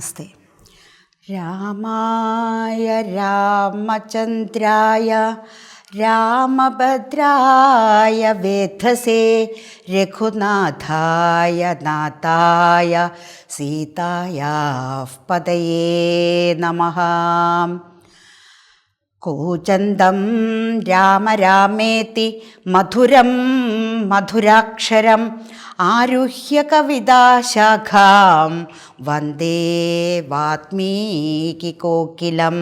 നമസ്തേ രാമായ രാമചന്ദ്രായ രാമഭദ്രായ വേധസേ രഘുനാഥായ നാഥായ സീതായാ പതയേ നമഃ കൂചന്തം രാമ രാമേതി മധുരം മധുരാക്ഷരം ആരുഹ്യ കവിതാശാഖാം വന്ദേ വാത്മീകി കോക്കിലം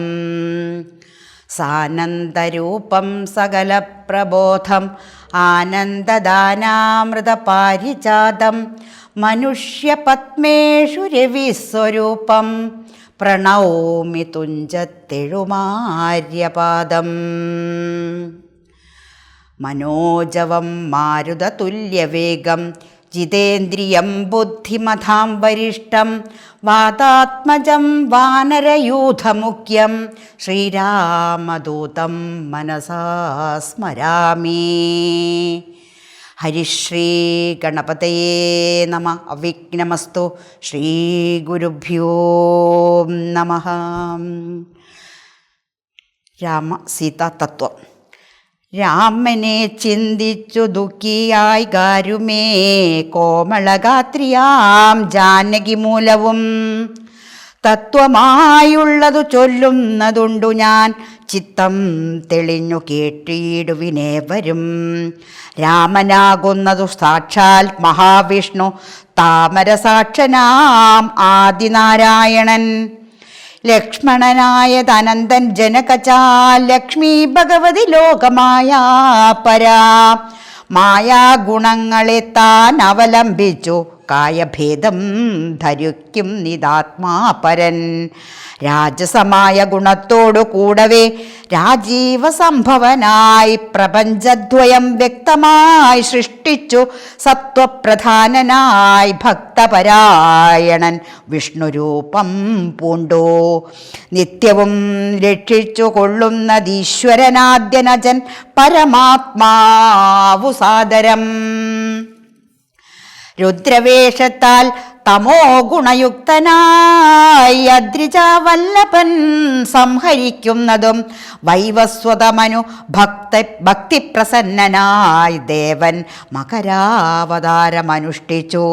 സാനന്ദരൂപം സകലപ്രബോധം ആനന്ദദാനാമൃതപാരിജാതം മനുഷ്യപത്മേഷു രവിസ്വരൂപം പ്രണൗമി തുഞ്ചത്തെഴുമാര്യപാദം. മനോജവം മാരുതതുല്യവേഗം ജിതേന്ദ്രിയം ബുദ്ധിമതാം വരിഷ്ടം വാതാത്മജം വാനരയൂഥമുഖ്യം. ശ്രീരാമദൂതം മനസാ സ്മരാമി. ഹരിശ്രീ ഗണപതയേ നമ. അവിഘ്നമസ്തു ശ്രീ ഗുരുഭ്യോ നമ. രാമ സീതാ രാമനെ ചിന്തിച്ചു ദുഃഖിയായി ഗാരുമേ കോമളഗാത്രിയാം ജാനകി മൂലവും. തത്വമായുള്ളതു ചൊല്ലുന്നതുണ്ടു ഞാൻ ചിത്തം തെളിഞ്ഞു കേട്ടിടുവിനേവരും രാമനാകുന്നതു സാക്ഷാൽ മഹാവിഷ്ണു താമരസാക്ഷനാം ആദിനാരായണൻ. ലക്ഷ്മണനായ ജനകചാ ലക്ഷ്മി ഭഗവതി ലോകമായ പരാ. മായാഗുണങ്ങളെ താൻ അവലംബിച്ചു. കായഭേദം ധരിക്കും നിതാത്മാപരൻ. രാജസമായ ഗുണത്തോടു കൂടവേ രാജീവ സംഭവനായി പ്രപഞ്ചദ്വയം വ്യക്തമായി സൃഷ്ടിച്ചു സത്വപ്രധാനനായി ഭക്തപരായണൻ വിഷ്ണുരൂപം പൂണ്ടു. നിത്യവും രക്ഷിച്ചു കൊള്ളുന്നതീശ്വരനാദ്യനജൻ പരമാത്മാവു സാദരം. രുദ്രവേഷത്താൽ തമോ ഗുണയുക്തനായി അദ്രിജാവല്ലഭൻ സംഹരിക്കുന്നതും വൈവസ്വതമനു ഭക്ത ഭക്തിപ്രസന്നനായി ദേവൻ മകരാവതാരമനുഷ്ഠിച്ചു.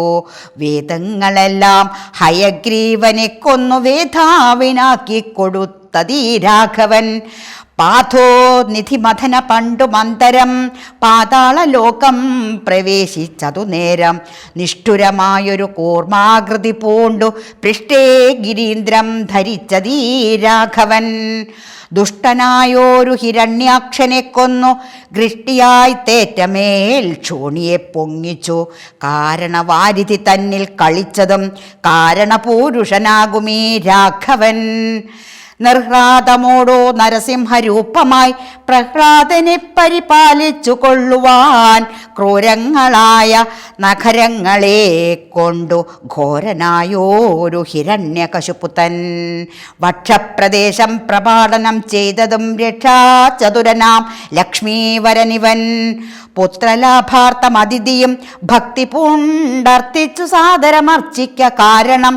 വേദങ്ങളെല്ലാം ഹയഗ്രീവനെ കൊന്നു വേധാവിനാക്കി കൊടുത്തതീ രാഘവൻ പാഥോ നിധിമഥന പണ്ടു മന്ദരം പാതാളലോകം പ്രവേശിച്ചതു നേരം. നിഷ്ഠുരമായൊരു കൂർമാകൃതി പൂണ്ടു പൃഷ്ടേ ഗിരീന്ദ്രം ധരിച്ചതീ രാഘവൻ. ദുഷ്ടനായോരു ഹിരണ്യാക്ഷനെ കൊന്നു ഗൃഷ്ടിയായി തേറ്റമേൽ ക്ഷോണിയെ പൊങ്ങിച്ചു. കാരണവാരിധി തന്നിൽ കളിച്ചതും കാരണപൂരുഷനാകുമീ രാഘവൻ. നിർഹ്ലാദമോടോ നരസിംഹരൂപമായി പ്രഹ്ലാദനെ പരിപാലിച്ചു കൊള്ളുവാൻ ക്രൂരങ്ങളായ നഗരങ്ങളെ കൊണ്ടു ഘോരനായോരു ഹിരണ്യകശുപുതൻ വക്ഷപ്രദേശം പ്രപാടനം ചെയ്തതും രക്ഷാചതുരനാം ലക്ഷ്മീവരനിവൻ. പുത്രലാഭാർത്ഥം അതിഥിയും ഭക്തി പൂണ്ടർത്തിച്ചു സാദരമർച്ചിക്ക കാരണം.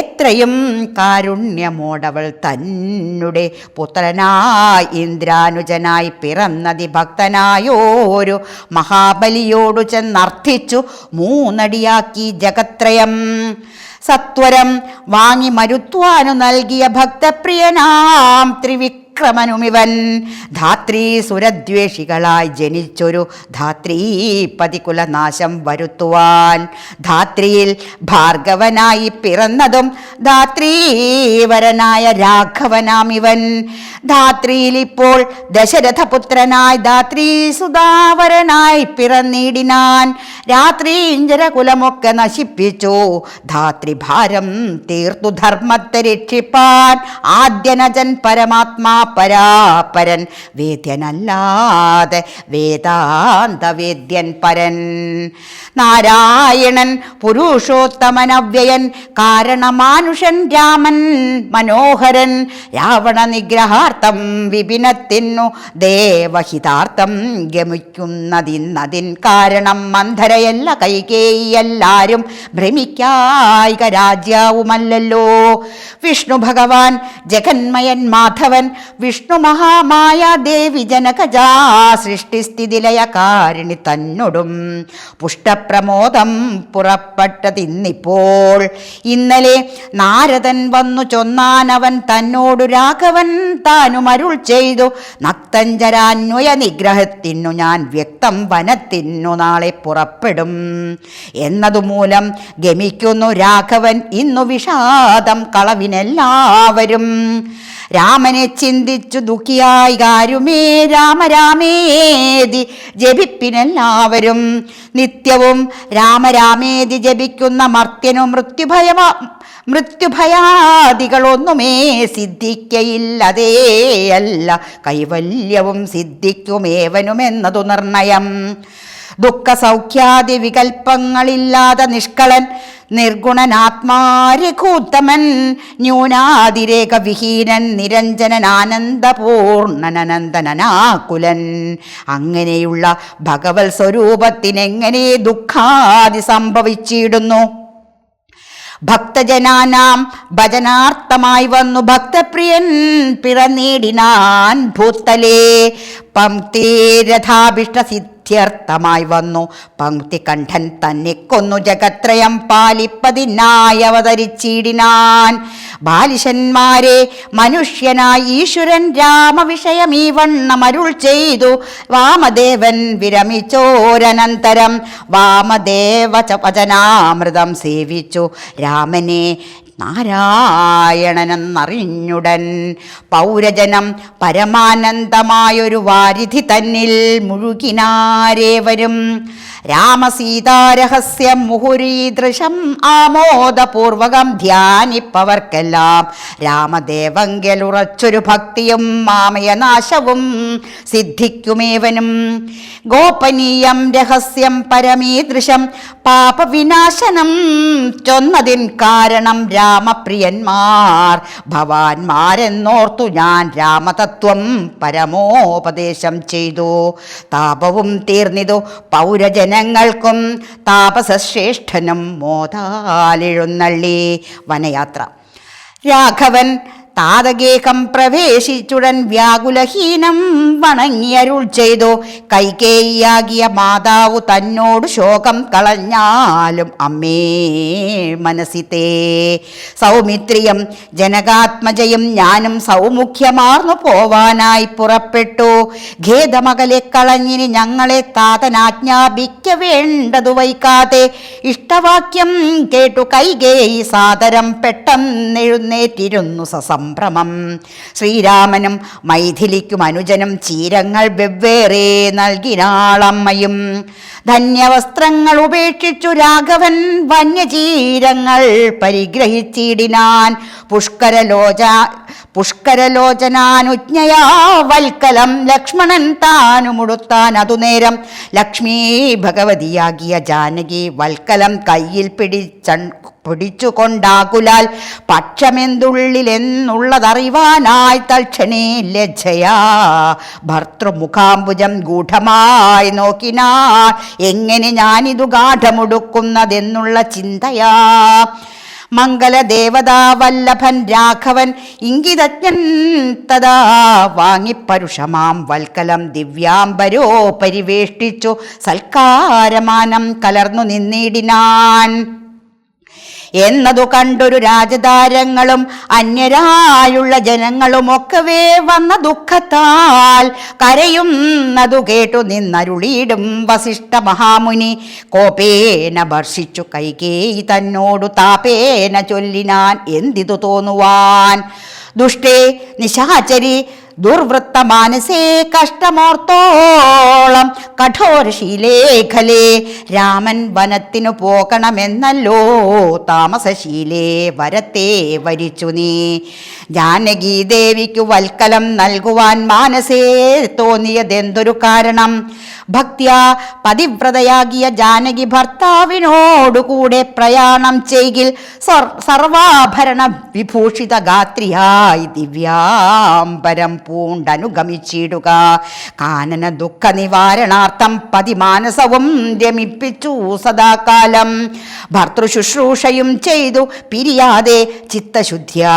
എത്രയും കാരുണ്യമോടവൾ തന്നെ പുത്രനായി ഇന്ദ്രാനുജനായി പിറന്നതി ഭക്തനായോരു മഹാബലിയോടു ചെന്നർത്ഥിച്ചു മൂന്നടിയാക്കി ജഗത്രയം. സത്വരം വാങ്ങി മരുത്വാനു നൽകിയ ഭക്തപ്രിയനാം ത്രിവിക്രമനുമിവൻ ധാത്രീ സുരദ്വേഷികളായി ജനിച്ചൊരു ധാത്രീപതികുലനാശം വരുത്തുവാൻ. ധാത്രിയിൽ ഭാർഗവനായി പിറന്നതും ധാത്രീവരനായ രാഘവനാമിവൻ. ധാത്രിയിൽ ഇപ്പോൾ ദശരഥപുത്രനായി ധാത്രീ സുധാവരനായി പിറന്നിടിനാൻ. രാത്രി ഇഞ്ചരകുലമൊക്കെ നശിപ്പിച്ചു. ധാത്രിഭാരം തീർത്തു ധർമ്മത്തെ രക്ഷിപ്പാൻ. ആദ്യനജൻ പരമാത്മാ പരാപരൻ വേദ്യനല്ലാതെ വേദാന്തവേദ്യൻ പരൻ. നാരായണൻ പുരുഷോത്തമനവ്യയൻ കാരണമാനുഷൻ രാമൻ മനോഹരൻ രാവണ നിഗ്രഹാർത്ഥം വിപിനത്തിന്നു ദേവഹിതാർത്ഥം ഗമിക്കുന്നതിന്നതിൻ കാരണം മന്ധരയല്ല കൈകേയി എല്ലാരും ഭ്രമിക്കായിക രാജ്യാവുമല്ലല്ലോ. വിഷ്ണു ഭഗവാൻ ജഗന്മയൻ മാധവൻ വിഷ്ണു മഹാമായ ദേവി ജനകജാ സൃഷ്ടിസ്ഥിതിലയ കാരിണി തന്നൊടും. പുഷ്ടപ്രമോദം പുറപ്പെട്ടതിന്നിപ്പോൾ. ഇന്നലെ നാരദൻ വന്നു ചൊന്നാൻ അവൻ തന്നോടു രാഘവൻ താനും അരുൾ ചെയ്തു. നക്തഞ്ചരാന്വയ നിഗ്രഹത്തിനു ഞാൻ വ്യക്തം വനത്തിനു നാളെ പുറപ്പെടും. എന്നതുമൂലം ഗമിക്കുന്നു രാഘവൻ ഇന്നു വിഷാദം കളവിനെല്ലാവരും. രാമനെ ചിന്തിച്ചു ദുഃഖിയായി കാരുമേ രാമരാമേതി ജപിപ്പിനെല്ലാവരും നിത്യവും രാമരാമേതി ജപിക്കുന്ന മർത്യനു മൃത്യുഭയമ മൃത്യുഭയാദികളൊന്നുമേ സിദ്ധിക്കയില്ലതേയല്ല കൈവല്യവും സിദ്ധിക്കുമേവനുമെന്നതു നിർണയം. ദുഃഖസൗഖ്യാദി വികൽപ്പങ്ങളില്ലാതെ നിഷ്കളൻ നിർഗുണനാത്മാരഘൂത്തമൻ ന്യൂനാതിരേക വിഹീനൻ നിരഞ്ജനൻ ആനന്ദപൂർണനന്ദനാകുലൻ അങ്ങനെയുള്ള ഭഗവത് സ്വരൂപത്തിനെങ്ങനെ ദുഃഖാദി സംഭവിച്ചിടുന്നു? ഭക്തജനാനാം ഭജനാർത്ഥമായി വന്നു ഭക്തപ്രിയൻ പിറന്നീടിനാൻ ഭൂത്തലേ. പംക്തിരഥാഭിഷ്ട സിദ്ധ്യർത്ഥമായി വന്നു. പങ്ക്തികണ്ഠൻ തന്നെ കൊന്നു ജഗത്രയം പാലിപ്പതിനായി അവതരിച്ചിടിനാൻ ബാലിശന്മാരെ മനുഷ്യനായി ഈശ്വരൻ രാമവിഷയം ഈ വണ്ണമരുൾ ചെയ്തു. വാമദേവൻ വിരമിച്ചോരനന്തരം വാമദേവ വചനാമൃതം സേവിച്ചു. രാമനെ നാരായണനെന്നറിഞ്ഞുടൻ പൗരജനം പരമാനന്ദമായൊരു വാരിധി തന്നിൽ മുഴുകിനാരേവരും. രാമസീതാരഹസ്യം മുഹുരീദൃശം ആമോദപൂർവകം ധ്യാനിപ്പവർക്കെല്ലാം രാമദേവങ്കലുറച്ചൊരു ഭക്തിയും മാമയനാശവും സിദ്ധിക്കുമേവനും. ഗോപനീയം രഹസ്യം പരമീദൃശം പാപവിനാശനം ചൊന്നതിൻ കാരണം രാമപ്രിയന്മാർ. ഭവാന്മാരെന്നോർത്തു ഞാൻ രാമതത്വം പരമോപദേശം ചെയ്തു. താപവും തീർന്നിതു പൗരജനങ്ങൾക്കും. താപസശ്രേഷ്ഠനും മോതാലിഴുന്നള്ളി. വനയാത്ര. രാഘവൻ താതകേകം പ്രവേശിച്ചുടൻ വ്യാകുലഹീനം വണങ്ങിയരുൾ ചെയ്തു. കൈകേയിയാകിയ മാതാവ് തന്നോട് ശോകം കളഞ്ഞാലും അമ്മേ മനസ്സിത്തേ. സൗമിത്രിയം ജനകാത്മജയും ഞാനും സൗമുഖ്യമാർന്നു പോവാനായി പുറപ്പെട്ടു. ഖേദമകലെ കളഞ്ഞിനി ഞങ്ങളെ താതനാജ്ഞാപിക്ക വേണ്ടതു വൈകാതെ. ഇഷ്ടവാക്യം കേട്ടു കൈകേയി സാദരം പെട്ടെന്നെഴുന്നേറ്റിരുന്നു സസംഭ്രമം ശ്രീരാമനും മൈഥിലിക്കും അനുജനും ചീരങ്ങൾ വെവ്വേറെ നൽകിനാളമ്മയും. ധന്യവസ്ത്രങ്ങൾ ഉപേക്ഷിച്ചു രാഘവൻ വന്യചീരങ്ങൾ പരിഗ്രഹിച്ചിടിനാൻ. പുഷ്കരലോച പുഷ്കരലോചനാനുജ്ഞയാ വൽക്കലം ലക്ഷ്മണൻ താനുമുടുത്താൻ അതുനേരം. ലക്ഷ്മീ ഭഗവതിയാകിയ ജാനകി വൽക്കലം കയ്യിൽ പിടിച്ച പിടിച്ചുകൊണ്ടാകുലാൽ പക്ഷമെന്തുള്ളിലെന്നുള്ളതറിവാനായി തൽക്ഷണേ ലജ്ജയാ ഭർത്തൃമുഖാംബുജം ഗൂഢമായി നോക്കിനാൾ എങ്ങനെ ഞാനിതു ഗാഠമുടുക്കുന്നതെന്നുള്ള ചിന്തയാ? മംഗലദേവതാ വല്ലഭൻ രാഘവൻ ഇംഗിതജ്ഞൻ തഥാ വാങ്ങിപ്പരുഷമാം വൽക്കലം ദിവ്യാംബരോ പരിവേഷ്ടിച്ചു സൽക്കാരമാനം കലർന്നു നിന്നിടിനാൻ. എന്നതു കണ്ടൊരു രാജതാരങ്ങളും അന്യരായുള്ള ജനങ്ങളും ജനങ്ങളുമൊക്കവേ വന്ന ദുഃഖത്താൽ കരയുന്നതു കേട്ടു നിന്നരുളീടും വസിഷ്ഠ മഹാമുനി. കോപേന ഭർഷിച്ചു കൈകേയി തന്നോടു താപേന ചൊല്ലിനാൻ എന്തിതു തോന്നുവാൻ? ദുഷ്ടേ നിശാചരി ദുർവൃത്ത മാനസേ കഷ്ടമോർത്തോളം കഠോരശീലേഖലേ രാമൻ വനത്തിനു പോകണമെന്നല്ലോ താമസശീലേ വരത്തെ വരിച്ചു നീ. ജാനകി ദേവിക്കു വൽക്കലം നൽകുവാൻ മാനസേ തോന്നിയതെന്തൊരു കാരണം? ഭക്തിയ പതിവ്രതയാകിയ ജാനകി ഭർത്താവിനോടുകൂടെ പ്രയാണം ചെയ്യിൽ സർ- സർവാഭരണ വിഭൂഷിത ഗാത്രിയായി ദിവ്യാംബരം പൂണ്ടനുഗമിച്ചിടുക. കാനന ദുഃഖ നിവാരണാർത്ഥം പതിമാനസവും രമിപ്പിച്ചു സദാകാലം. ഭർത്തൃശുശ്രൂഷയും ചെയ്തു. പിരിയാതെ ചിത്തശുദ്ധ്യാ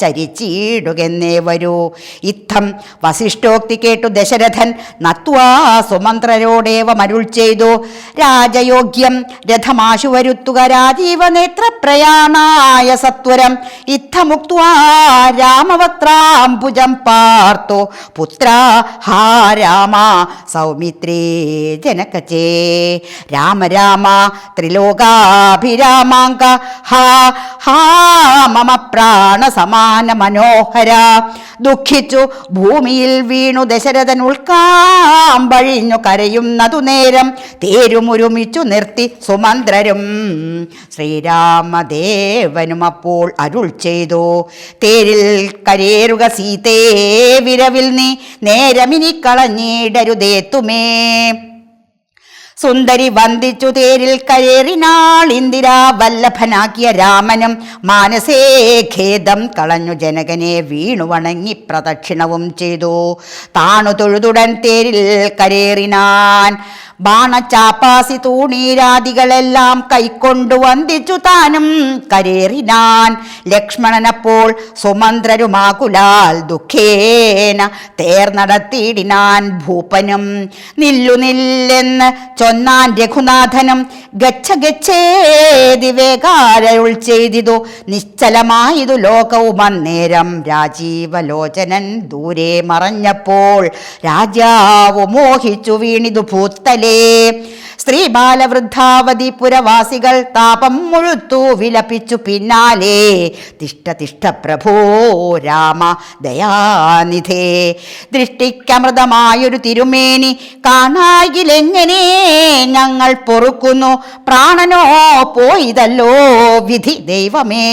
ചരിച്ചിടുകെന്നേ വരൂ. ഇത്തം വസിഷ്ഠോക്തി കേട്ടു ദശരഥൻ. നത്വാ സുമന്ത്രരോടേവ മരുൾ ചെയ്തു. രാജയോഗ്യം രഥമാശു വരുത്തുക രാജീവ നേത്ര പ്രയാണായ സത്വരം. ഇത്തമുക്വാ രാമവക്രാംബുജം പാർത്തു. പുത്ര ഹാ രാമ സൗമിത്രേ ജനകചേ രാമ രാമ ത്രിലോകാഭിരാമാങ്ക. ഹാ ഹാ മമ പ്രാണ സമാന മനോഹര. ദുഃഖിച്ചു ഭൂമിയിൽ വീണു ദശരഥൻ ഉൾക്കാമ്പഴിഞ്ഞു കരയുന്നതു നേരം തേരുമൊരുമിച്ചു നിർത്തി സുമന്ത്രരും. ശ്രീരാമദേവനും അപ്പോൾ അരുൾ ചെയ്തു. തേരിൽ കരേറുക സീതേ വിരവിൽ നീ നേരമിനി കളഞ്ഞിടരുതേ തുമേ. സുന്ദരി വന്ദിച്ചു തേരിൽ കയറിനാൾ ഇന്ദിരാ വല്ലഭനാക്കിയ രാമനും മാനസേ ഖേദം കളഞ്ഞു ജനകനെ വീണു വണങ്ങി പ്രദക്ഷിണവും ചെയ്തു. താണു തൊഴുതുടൻ തേരിൽ കരേറിനാൻ ബാണച്ചാപ്പാസി തൂണീരാദികളെല്ലാം കൈക്കൊണ്ടു വന്ദിച്ചു താനും കരേറിനാൻ. ലക്ഷ്മണനപ്പോൾ സുമന്ത്രരുമാകുലാൽ ദുഃഖേന തേർ നടത്തിയിടിനാൻ ഭൂപനും. നില്ലു നില്ലെന്ന് ചൊന്നാൻ രഘുനാഥനും ഗച്ഛ ഗച്ഛേതി വേഗാരരുൾ ചെയ്തിതു. നിശ്ചലമായതു ലോകവും അന്നേരം രാജീവലോചനൻ ദൂരെ മറഞ്ഞപ്പോൾ രാജാവ് മോഹിച്ചു വീണിതു ഭൂത്തലേ de സ്ത്രീ ബാലവൃദ്ധാവതി പുരവാസികൾ താപം മുഴുത്തു വിലപിച്ചു പിന്നാലെ. തിഷ്ട തിഷ്ട പ്രഭോ രാമ ദയാനിധേ. ദൃഷ്ടിക്കമൃതമായൊരു തിരുമേനി കാണായിലെങ്ങനെ ഞങ്ങൾ പൊറുക്കുന്നു? പ്രാണനോ പോയിതല്ലോ വിധി ദൈവമേ.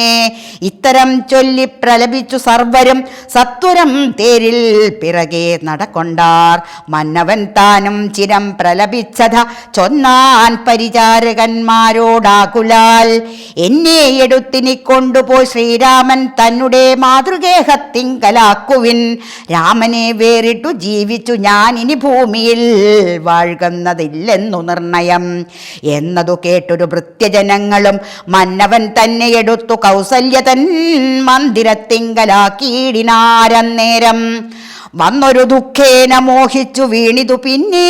ഇത്തരം ചൊല്ലി പ്രലപിച്ചു സർവരും സത്വരം തേരിൽ പിറകെ നടക്കൊണ്ടാർ മന്നവൻ താനും ചിരം പ്രലപിച്ചത. ചൊന്നാൻ പരിചാരകന്മാരോടാകുലാൽ. എന്നെ എടുത്തിനി കൊണ്ടുപോയി ശ്രീരാമൻ തന്നെ മാതൃഗേഹത്തിങ്കലാക്കുവിൻ. രാമനെ വേറിട്ടു ജീവിച്ചു ഞാൻ ഇനി ഭൂമിയിൽ വാഴുന്നതില്ലെന്നു നിർണയം. എന്നതു കേട്ടൊരു ഭൃത്യജനങ്ങളും മന്നവൻ തന്നെ എടുത്തു കൗസല്യതൻ മന്ദിരത്തിങ്കലാക്കിയിടിനാരന്നേരം. വന്നൊരു ദുഃഖേന മോഹിച്ചു വീണിതു പിന്നെ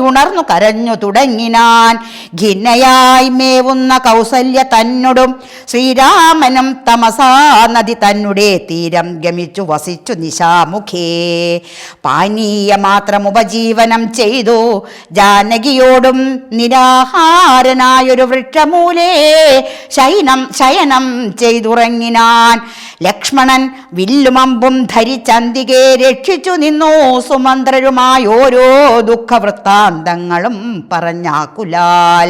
ഉണർന്നു കരഞ്ഞു തുടങ്ങിനാൻ. ഖിന്നയായി മേവുന്ന കൗസല്യ തന്നോടും ശ്രീരാമനും തമസാ നദി തന്നെ തീരം ഗമിച്ചു വസിച്ചു നിശാമുഖേ. പാനീയ മാത്രം ഉപജീവനം ചെയ്തു. ജാനകിയോടും നിരാഹാരനായൊരു വൃക്ഷമൂലേ ശയനം ശയനം ചെയ്തുറങ്ങിനാൻ. ലക്ഷ്മണൻ വില്ലുമമ്പും ധരിച്ചന്തികെ രക്ഷിച്ചു നിന്നു സുമന്ത്രരുമായി ഓരോ ദുഃഖവൃത്താന്തങ്ങളും പറഞ്ഞാക്കുലാൽ.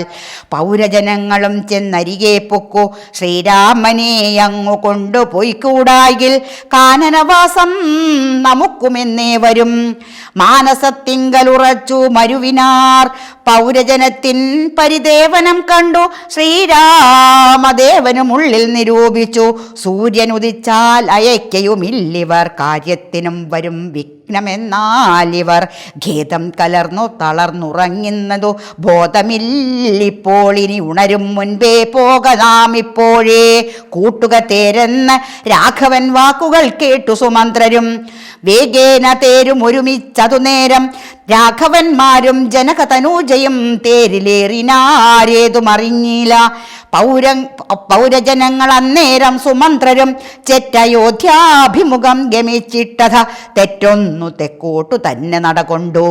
പൗരജനങ്ങളും ചെന്നരികെ പൊക്കു ശ്രീരാമനെ അങ്ങു കൊണ്ടുപോയി കൂടായിൽ കാനനവാസം നമുക്കുമെന്നേ വരും. മാനസത്തിങ്കലുറച്ചു മരുവിനാർ പൗരജനത്തിൻ പരിദേവനം കണ്ടു ശ്രീരാമദേവനും ഉള്ളിൽ നിരൂപിച്ചു. സൂര്യനുദിച്ചാൽ അയക്കയുമില്ലിവർ കാര്യത്തിനും വരും വിഘ്നമെന്നാലിവർ ഖേദം കലർന്നു തളർന്നുറങ്ങുന്നതു ബോധമില്ലിപ്പോൾ ഇനി ഉണരും മുൻപേ പോകാം ഇപ്പോഴേ. കൂട്ടുക തേരെന്ന് രാഘവൻ വാക്കുകൾ കേട്ടു സുമന്ത്രരും. വേഗേന തേരും ഒരുമിച്ചതു നേരം രാഘവന്മാരും ജനകതനൂജയും തേരിലേറിനാരേതും അറിഞ്ഞില്ല പൗര പൗരജനങ്ങൾ അന്നേരം സുമന്ത്രരും ചെറ്റയോധ്യാഭിമുഖം ഗമിച്ചിട്ടത തെറ്റ ഏറ്റൊന്നു തെക്കോട്ടു തന്നെ നടകൊണ്ടു.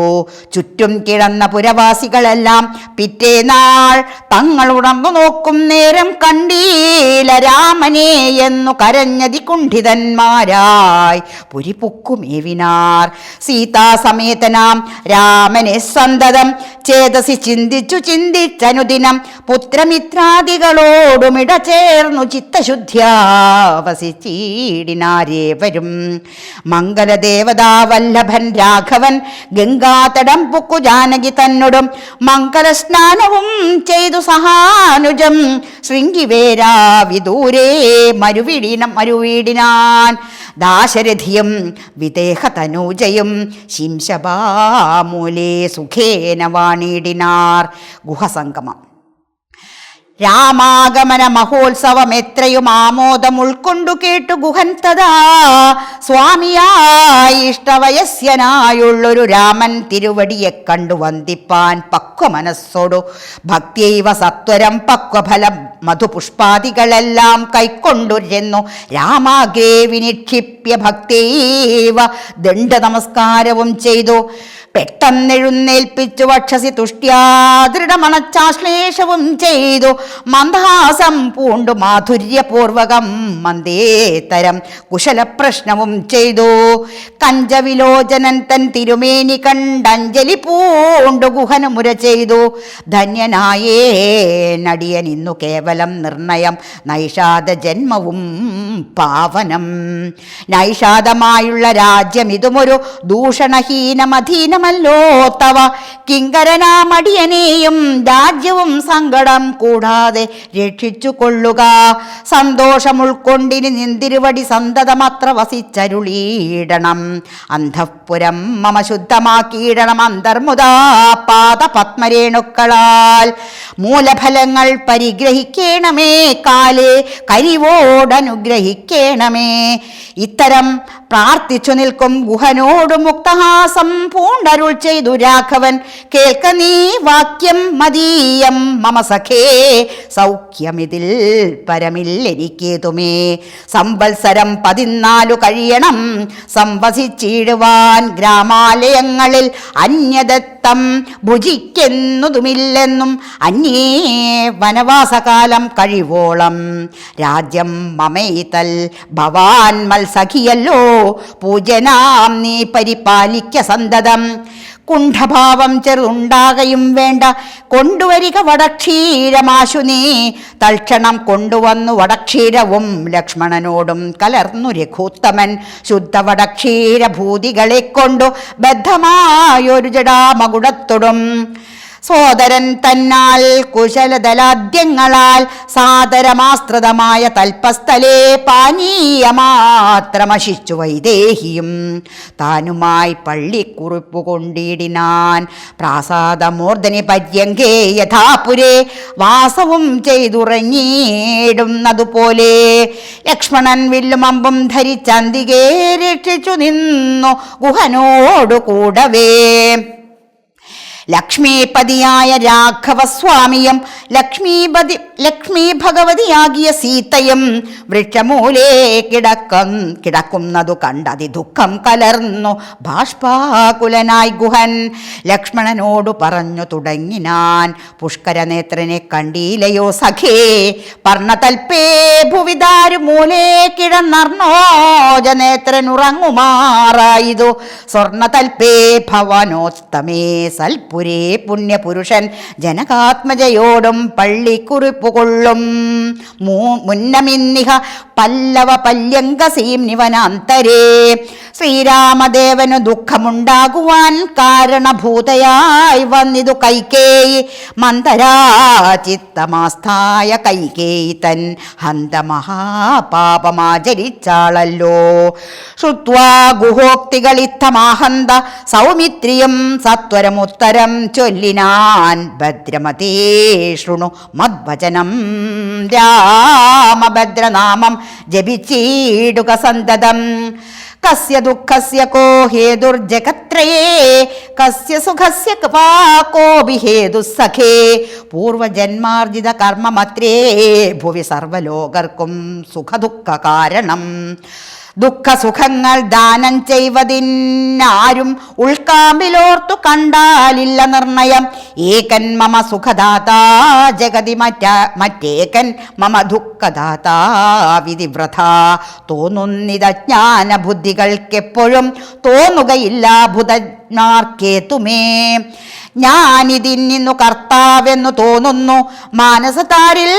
ചുറ്റും കിടന്ന പുരവാസികളെല്ലാം പിറ്റേനാൾ തങ്ങൾ ഉണർന്നു നോക്കും നേരം കണ്ടീല രാമനെ എന്നു കരഞ്ഞതി കുണ്ഠിതന്മാരായി. പുരിപുക്കുമേവിനാർ. സീതാസമേതനാം രാമനെ സന്തതം ചേതസി ചിന്തിച്ചു ചിന്തിച്ചനുദിനം പുത്രമിത്രാദികളോടുമിട ചേർന്നു ചിത്തശുദ്ധ്യാവസിച്ചീടിനാരേവരും. മംഗലദേവതാവല്ലഭൻ രാഘവൻ ഗംഗാതടം പുക്കു ജാനകി തന്നോടും മംഗലസ്നാനവും ചെയ്തു സഹാനുജം ശൃംഗിവേരാ വിദൂരേ മരുവിടിനം മരുവീടിനാൻ ദാശരഥിയും വിദേഹതനൂജയും ശിംശബാമൂലേ സുഖേന വാണിടിനാർ ഗുഹസംഗമം. രാമാഗമന മഹോത്സവം എത്രയും ആമോദം ഉൾക്കൊണ്ടു കേട്ടു ഗുഹൻ തഥാ. സ്വാമിയായി ഇഷ്ടവയസ്യനായുള്ളൊരു രാമൻ തിരുവടിയെ കണ്ടു വന്ദിപ്പാൻ പക്വ മനസ്സോടു ഭക്തിയൈവ സത്വരം പക്വഫലം മധുപുഷ്പാദികളെല്ലാം കൈക്കൊണ്ടുരുന്നു രാമാഗ്രേ വിനിക്ഷിപ്യ ഭക്തീവ ദണ്ഡ നമസ്കാരവും ചെയ്തു. പെട്ടെന്നെഴുന്നേൽപ്പിച്ചു വക്ഷസി തുഷ്ട്യാദൃഢമണച്ചാശ്ലേഷവും ചെയ്തു. മന്ദഹാസം പൂണ്ടു മാധുര്യപൂർവകം മന്ദേതരം കുശലപ്രശ്നവും ചെയ്തു. കഞ്ചവിലോചനൻ തൻ തിരുമേനി കണ്ടഞ്ജലി പൂണ്ടു ഗുഹനമുര ചെയ്തു. ധന്യനായേ നടിയൻ ഇന്നു കേവലം നിർണയം. നൈഷാദ ജന്മവും പാവനം. നൈഷാദമായുള്ള രാജ്യം ഇതുമൊരു ദൂഷണഹീനമധീനമല്ലോ. തവ കിങ്കരനാമടിയനെയും രാജ്യവും സങ്കടം കൂടാതെ രക്ഷിച്ചു കൊള്ളുക സന്തോഷം ഉൾക്കൊണ്ടിന് നിന്തിരുവടി സന്തതമത്ര വസിച്ചരുളീടണം. അന്തഃപുരം മമ ശുദ്ധമാക്കിയിടണം അന്തർമുദാ പാദ പത്മരേണുക്കളാൽ മൂലഫലങ്ങൾ പരിഗ്രഹിക്കണമേ കാലേ കരിവോടനുഗ്രഹിക്കണമേ. ഇത്തരം പ്രാർത്ഥിച്ചു നിൽക്കും ഗുഹനോട് മുക്തഹാസം പൂണ്ടരുൾ ചെയ്തു രാഘവൻ. കേൾക്ക നീ വാക്യം മതീയം മമ സഖേ സൗഖ്യമിതിൽ പരമില്ലെനിക്കേതുമേ. സംവത്സരം പതിനാലു കഴിയണം സംവസിച്ചിടുവാൻ ഗ്രാമാലയങ്ങളിൽ അന്യദത്തം ഭുജിക്കുന്നതുമില്ലെന്നും അന്യേ വനവാസകാലം കഴിവോളം. രാജ്യം മമൈതൽ ഭവാൻ മത്സഖിയല്ലോ. പൂജനാം നീ പരിപാലിക്ക സന്തതം. കുണ്ഠഭാവം ചെറുണ്ടാകയും വേണ്ട. കൊണ്ടുവരിക വടക്ഷീരമാശു നീ തൽക്ഷണം കൊണ്ടുവന്നു വടക്ഷീരവും ലക്ഷ്മണനോടും കലർന്നു രഘൂത്തമൻ. ശുദ്ധ വടക്ഷീരഭൂതികളെ കൊണ്ടു ബദ്ധമായൊരു ജടാമകുടത്തൊടും. സോദരൻ തന്നാൽ കുശലതലാദ്യങ്ങളാൽ സാദരമാസ്ത്രതമായ തൽപ്പസ്ഥലേ പാനീയമാത്രമശിച്ചു വൈദേഹിയും. താനുമായി പള്ളിക്കുറിപ്പു കൊണ്ടിടിനാൻ പ്രാസാദമൂർധനി പര്യങ്കേ യഥാപുരേ വാസവും ചെയ്തുറങ്ങിയിടുന്നതുപോലെ ലക്ഷ്മണൻ വില്ലും അമ്പും ധരിച്ചന്തികേ രക്ഷിച്ചു നിന്നു ഗുഹനോടു കൂടവേ ലക്ഷ്മീപതിയായ രാഘവസ്വാമിയും ലക്ഷ്മീപതി ലക്ഷ്മി ഭഗവതിയാകിയ സീതയും വൃക്ഷമൂലേ കിടക്കം കിടക്കുന്നതു കണ്ടതി ദുഃഖം കലർന്നു ബാഷ്പാകുലനായി ഗുഹൻ. ലക്ഷ്മണനോടു പറഞ്ഞു തുടങ്ങിനാൻ പുഷ്കരനേത്രനെ കണ്ടീലയോ സഖേ? പർണതൽപേ ഭുവിതാരു മൂലേ കിടന്നർണോജനേത്രനുറങ്ങുമാറായതു സ്വർണതൽപേ ഭവനോത്തമേ സൽപുരേ പുണ്യപുരുഷൻ ജനകാത്മജയോടും പള്ളിക്കുറിപ്പുകൊള്ളും. മുന്നമിന്നിഹ പല്ലവ പല്യങ്കസീം നിവനാന്തരേ. ശ്രീരാമദേവനു ദുഃഖമുണ്ടാകുവാൻ കാരണഭൂതയായി വന്നിതു കൈകേയി. മന്ദരാചിത്തമാസ്ഥായ കൈകേയി തൻ ഹന്തമഹാപാപമാചരിച്ചാളല്ലോ. ശ്രുത്വാ ഗുഹോക്തികളിത്തമാഹന്ത സൗമിത്രിയും സത്വരമുത്തരം ചൊല്ലിനാൻ ഭദ്രമതേ ശൃണു മദ്വചനം. രാമഭദ്രനാമം ജപിച്ചീടുക സന്തതം. कस्य दुःखस्य को हेतुर्जगत्रये कस्य सुखस्य कृपा कोऽपि हेतुः सखे पूर्वजन्मार्जितकर्ममत्रे भुवि सर्वलोकर्कुं सुखदुःखकारणम्। ദുഃഖസുഖങ്ങൾ ദാനം ചെയ്വതിന്നാരും ഉൾക്കാമ്പിലോർത്തു കണ്ടാലില്ല നിർണയം. ഏകൻ മമ സുഖദാതാ ജഗതി മറ്റ മറ്റേകൻ മമ ദുഃഖദാതാ വിധിവ്രത. തോന്നുന്നിത ജ്ഞാന ബുദ്ധികൾക്കെപ്പോഴും തോന്നുകയില്ല ബുധന്മാർക്കേത്തുമേ ഞാനിതിന്നു കർത്താവെന്നു തോന്നുന്നു. മാനസതാരിൽ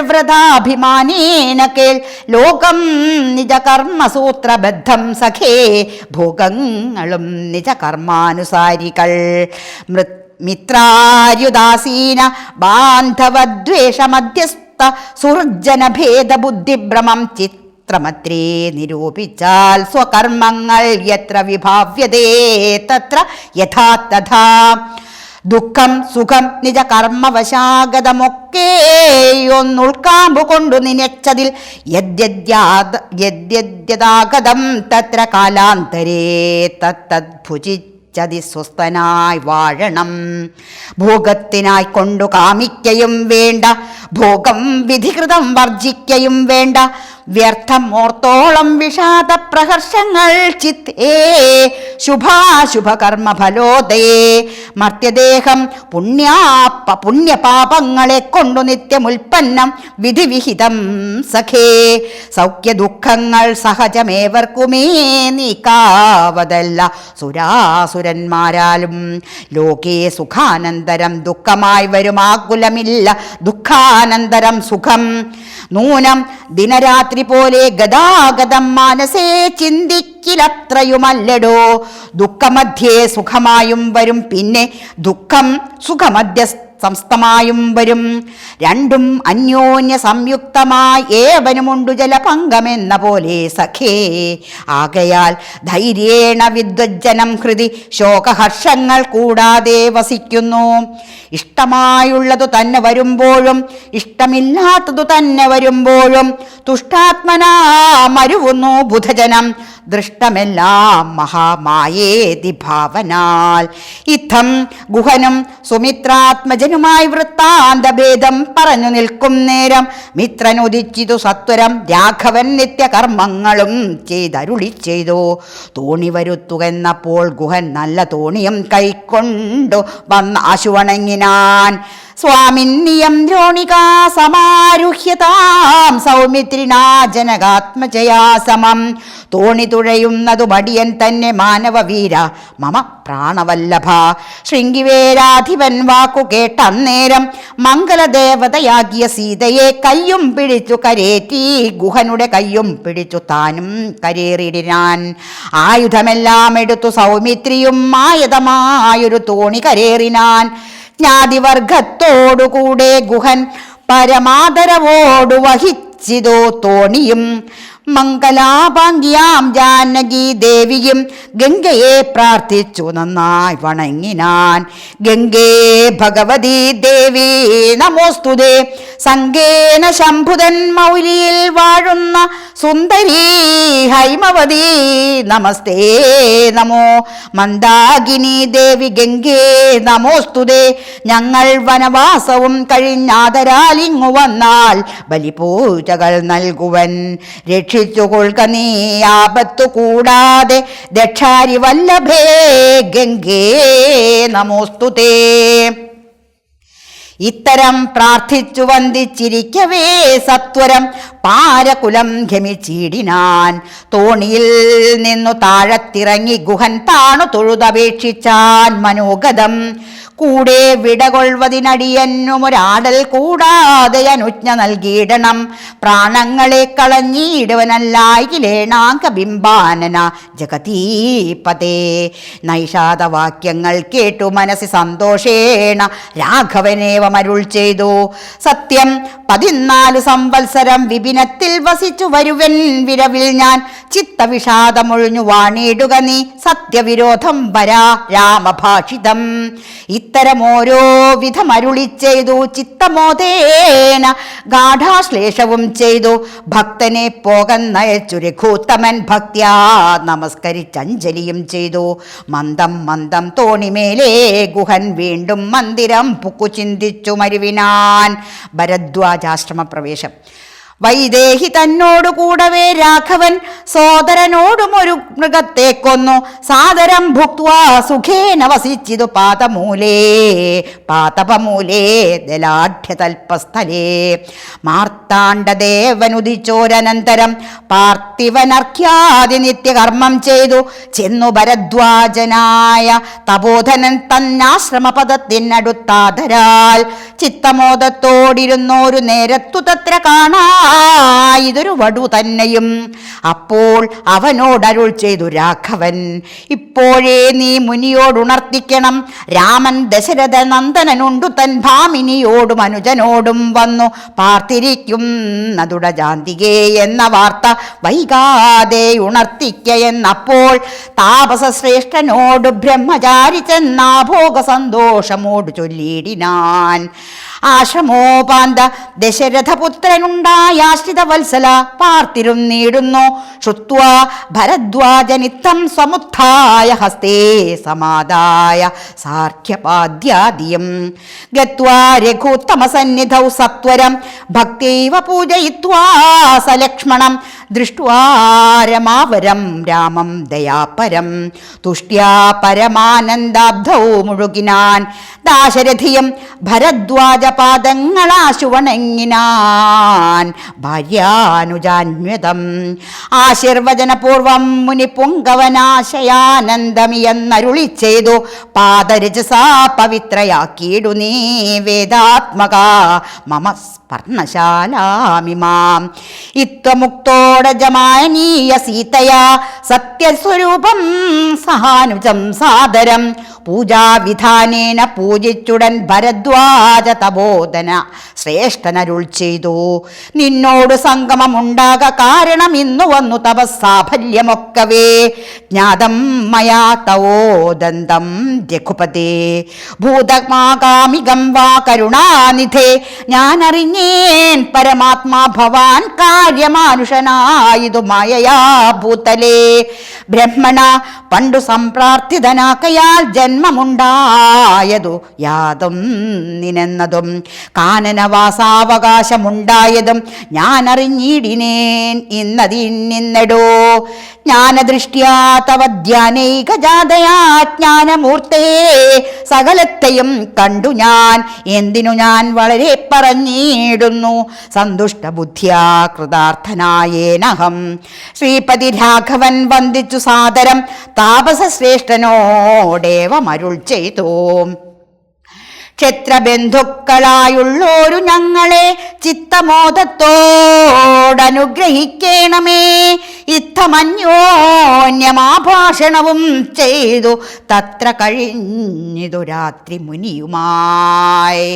വ്രതാഭിമാനീന കേൾ. ലോകം നിജകർമ്മസൂത്രബദ്ധം സഖേ. ഭോഗങ്ങളും നിജകർമാനുസാരികൾ. മൃത് മിത്രാര്യുദാസീന ബാന്ധവദ്വേഷമധ്യസ്ഥ സുർജന ഭേദബുദ്ധിഭ്രമം ഭേദബുദ്ധിഭ്രമം ചിത്രമത്രേ നിരൂപിച്ചാൽ സ്വകർമ്മങ്ങൾ എത്ര വിഭാവ്യതേ. തത്ര യഥാ തഥാ ദുഃഖം സുഖം നിജ കർമ്മവശാഗതമൊക്കെ ഒന്നുൾക്കാമ്പു കൊണ്ടു നിനച്ചതിൽ യദ്യദ്യാഗതം തത്ര കാലാന്തരേ തത്തദ്ഭുജി ചതി സ്വസ്ഥനായി വാഴണം. ഭോഗത്തിനായി കൊണ്ടു കാമിക്കയും വേണ്ട ഭോഗം വിധികൃതം വർജിക്കയും വേണ്ട വ്യർത്ഥം ഓർത്തോളം വിഷാദ പ്രഹർഷങ്ങൾ ചിത്തേ. ശുഭാശുഭ കർമ്മ ഫലോദയേ മർത്യദേഹം പുണ്യാപ്പ പുണ്യപാപങ്ങളെ കൊണ്ടു നിത്യമുൽപ്പന്നം വിധിവിഹിതം സഖേ. സൗഖ്യ ദുഃഖങ്ങൾ സഹജമേവർക്കുമേ നീക്കാവതല്ല സുരാസുരന്മാരാലും. ലോകേ സുഖാനന്തരം ദുഃഖമായി വരുമാകുലമില്ല ദുഃഖാനന്തരം സുഖം. നൂനം ദിനരാത്രി പോലെ ഗതാഗതം മാനസേ ചിന്തിക്കിലത്രയുമല്ലടോ. ദുഃഖമധ്യേ സുഖമായും വരും. പിന്നെ ദുഃഖം സുഖമധ്യ സംസ്ഥമായും വരും. രണ്ടും അന്യോന്യ സംയുക്തമായി ഏവനുമുണ്ടു ജലപങ്കമെന്ന പോലെ സഖേ. ആകയാൽ ധൈര്യേണ വിദ്വജ്ജനം ഹൃതി ശോകഹർഷങ്ങൾ കൂടാതെ വസിക്കുന്നു. ഇഷ്ടമായുള്ളതു തന്നെ വരുമ്പോഴും ഇഷ്ടമില്ലാത്തതു തന്നെ വരുമ്പോഴും തുഷ്ടാത്മനാ മരുവുന്നു ബുധജനം. ദൃഷ്ടമെല്ലാം മഹാമായേതി ഭാവനാൽ. ഇത്തം ഗുഹനും സുമിത്രാത്മജനുമായി വൃത്താന്തഭേദം പറഞ്ഞു നിൽക്കും നേരം. മിത്രനുദിച്ചിതു സത്വരം. രാഘവൻ നിത്യകർമ്മങ്ങളും ചെയ്തരുളി ചെയ്തു. തോണി വരുത്തുകെന്നപ്പോൾ ഗുഹൻ നല്ല തോണിയും കൈക്കൊണ്ടു വന്ന് ആശുവണങ്ങിനാൻ സ്വാമിന്നിയം ദ്രോണികാ സമാരുഹ്യതാം സൗമിത്രിനാ ജനകാത്മജയാ സമം തോണി തുഴയുന്നതു മടിയൻ തന്നെ മാനവവീര. മമ പ്രാണവല്ലഭ. ശൃംഗിവേരാധിപൻ വാക്കു കേട്ടന്നേരം മംഗലദേവതയാകിയ സീതയെ കയ്യും പിടിച്ചു കരേറ്റി ഗുഹനുടെ കയ്യും പിടിച്ചു താനും കരേറിടിനാൻ. ആയുധമെല്ലാം എടുത്തു സൗമിത്രിയും മായതമായൊരു തോണി കരേറിനാൻ. ജ്ഞാതിവർഗത്തോടുകൂടെ ഗുഹൻ പരമാദരവോടു വഹിച്ചിതോ തോണിയും മംഗലാപാങ്കിയാം ജാനകി ദേവിയും ഗംഗയെ പ്രാർത്ഥിച്ചു. നന്നായി വണങ്ങിനാൻ ഗംഗേ ഭഗവതി ദേവി നമോസ്തുതേ. സങ്കേന ശംഭുതൻ മൗലിയിൽ വാഴുന്ന സുന്ദരി ഹൈമവതി നമസ്തേ നമോ. മന്ദാകിനി ദേവി ഗംഗേ നമോസ്തുതേ. ഞങ്ങൾ വനവാസവും കഴിഞ്ഞാതരാലിങ്ങു വന്നാൽ ബലിപൂജകൾ നൽകുവൻ രക്ഷിച്ചുകൊള്ളുക നീ ആപത്തു കൂടാതെ ദക്ഷാരി വല്ലഭേ ഗംഗേ നമോസ്തുതേ ഇത്തരം പ്രാർത്ഥിച്ചു വന്ദിച്ചിരിക്കവേ സത്വരം. പാരകുലം ഗമിച്ചിടിനാൻ തോണിയിൽ നിന്നു താഴത്തിറങ്ങി ഗുഹൻ താണു തൊഴുതപേക്ഷിച്ചാൻ മനോഗതം. കൂടെ വിടകൊള്ളുവതിനടിയന്നുമൊരാടൽ കൂടാതെ അനുജ്ഞ നൽകിയിടണം. പ്രാണങ്ങളെ കളഞ്ഞിടുവനല്ലായിലേണാങ്ക ബിംബാനന ജഗതീപതേ. നൈഷാദവാക്യങ്ങൾ കേട്ടു മനസ്സി സന്തോഷേണ രാഘവനേവമരുൾ ചെയ്തു. സത്യം പതിനാല് സംവത്സരം വിപിനത്തിൽ വസിച്ചു വരുവൻ വിരവിൽ ഞാൻ. ചിത്തവിഷാദമൊഴിഞ്ഞു വാണിടുക നീ സത്യവിരോധം വരാ രാമഭാഷിതം. ഇത്തരം ഓരോ വിധം അരുളി ചെയ്തു ചിത്തമോദേന ഗാഠാശ്ലേഷവും ചെയ്തു. ഭക്തനെ പോകന്നയച്ചു രഘൂത്തമൻ ഭക്തിയാ നമസ്കരിച്ചഞ്ജലിയും ചെയ്തു. മന്ദം മന്ദം തോണിമേലേ ഗുഹൻ വീണ്ടും മന്ദിരം പുക്കു ചിന്തിച്ചു മരുവിനാൻ. ഭരദ്വാജാശ്രമ പ്രവേശം വൈദേഹി തന്നോടു കൂടവേ രാഘവൻ സോദരനോടും ഒരു മൃഗത്തെ കൊന്നു. സാദരം ഭുക്വാ സുഖേന വസിച്ചിതു പാതമൂലേ പാതപമൂലേ ദലാഢ്യതൽപസ്ഥലേ മാർത്താണ്ഡദേവനുദിച്ചോരനന്തരം പാർത്ഥിവനർഖ്യാതി നിത്യകർമ്മം ചെയ്തു. ചെന്നു ഭരദ്വാജനായ തപോധനൻ തന്നാശ്രമപദത്തിനടുത്താതരാൽ ചിത്തമോദത്തോടിരുന്നോരു നേരത്തു തത്ര കാണായിതൊരു വടു തന്നെയും. അപ്പോൾ അവനോടരുൾ ചെയ്തു രാഘവൻ. ഇപ്പോഴേ നീ മുനിയോടുണർത്തിക്കണം. രാമൻ ദശരഥ നന്ദനനുണ്ടു തൻ ഭാമിനിയോടും അനുജനോടും വന്നു. പാർത്തിരിക്കും പാർത്തിരിക്കുന്നതുട ജാന്തികേ എന്ന വാർത്ത വൈകാതെ ഉണർത്തിക്ക എന്നപ്പോൾ താപസശ്രേഷ്ഠനോട് ബ്രഹ്മചാരി ചെന്നാ ഭോഗ സന്തോഷമോട് ചൊല്ലിയിടിനാൻ. ആശ്രമോപാന്ത ദശരഥപുത്രനുണ്ടായാശ്രിത വത്സല പാർത്തിരും നീടുന്നു. ശ്രുത്വ ഭരദ്വാജനിത്തം സമുത്ഥായ ഹസ്തേ സമാദായ സാർഖ്യപാദ്യാദിയം. ഗത്വാ രഘുത്തമസന്നിധൗ സത്വരം. ഭക്തൈവ പൂജയിത്വാ സലക്ഷ്മണം ദൃഷ്ട്വാ രമാവരം രാമം ദയാപരം. തുഷ്ട്യാ പരമാനന്ദാബ്ധൗ മുഴുകിനാൻ. ദാശരഥിയം ഭരദ്വാജപാദങ്ങളാശു വണങ്ങിനാൻ ഭാര്യാനുജാന്വിതം. ആശീർവചനപൂർവം മുനി പുങ്കവനാശയാനന്ദമിയെന്നരുളി ചെയ്തു പാദരജസാ പവിത്രയാക്കിയിടു നീ വേദാത്മക. മമ സ്പർണശാലാമിമാം ഇത്വമുക്തോടെ ജമാനീയ സീതയാ സത്യസ്വരൂപം സഹാനുജം സാദരം. പൂജാവിധാനേന പൂജിച്ചുടൻ ഭരദ്വാജ തപോധന ശ്രേഷ്ഠനരുൾ ചെയ്തു. നിന്നോട് സംഗമമുണ്ടാക കാരണം ഇന്നു വന്നു തപസ്സാഫല്യമൊക്കവേ. ജ്ഞാതം മയാ തവോദന്തം രഘുപതേ. ഭൂതമാകാമികം വാ കരുണാനിധേ. ഞാനറിഞ്ഞേൻ പരമാത്മാ ഭവാൻ കാര്യമാനുഷനായതു മായയാ ഭൂതലേ. ബ്രഹ്മണ പണ്ടു സംപ്രാർത്ഥിതനാക്കയാൽ ജന്മമുണ്ടായതു യാതും നിനെന്നതും. കാനനവാസാവകാശമുണ്ടായതും ഞാൻ അറിഞ്ഞിടിനേൻ ഇന്നതിന്നിന്നടോ. ജ്ഞാനദൃഷ്ട്യാ തവ ജ്ഞാനമൂർത്തേ. സകലത്തെയും കണ്ടു ഞാൻ. എന്തിനു ഞാൻ വളരെ പറഞ്ഞിടുന്നു. സന്തുഷ്ടബുദ്ധ്യാ കൃതാർത്ഥനായേനഹം ശ്രീപതി രാഘവൻ വന്ദിച്ചു സാദരം താപസശ്രേഷ്ഠനോടേവമരുൾ ചെയ്തു. ക്ഷത്രബന്ധുക്കളായുള്ളോരു ഞങ്ങളെ ചിത്തമോദത്തോടനുഗ്രഹിക്കണമേ. ഇത്തമന്യോന്യമാഭാഷണവും ചെയ്തു തത്ര കഴിഞ്ഞിതു രാത്രി മുനിയുമായി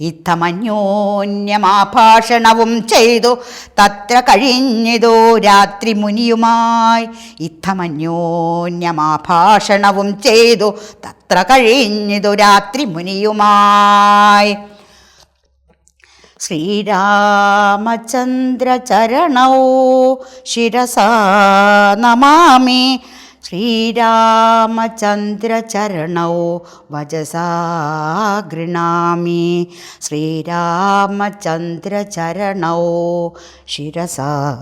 ഇത്തമന്യോന്യമാഭാഷണവും ചെയ്തു. തത്ര കഴിഞ്ഞതോ രാത്രി മുനിയുമായി ഇത്തമന്യോന്യമാഭാഷണവും ചെയ്തു. തത്ര കഴിഞ്ഞതോ രാത്രി മുനിയുമായി ശ്രീരാമചന്ദ്രചരണോ ശിരസാ നമാമി ശ്രീരാമചന്ദ്രചരണൗ വജസാ ഗൃണാമി ശ്രീരാമചന്ദ്രചരണൗ ശിരസാ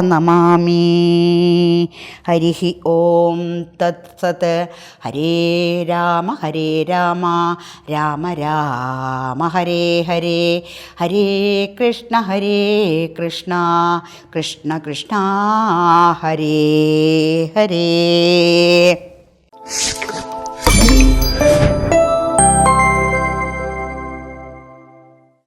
നമാമി. ഹരി ഓം തത്സത്. ഹരേ രാമ ഹരേ രാമ. രാമ രാമ ഹരേ ഹരേ. ഹരേ കൃഷ്ണ ഹരേ കൃഷ്ണ. കൃഷ്ണ കൃഷ്ണ ഹരേ ഹരേ. すごい!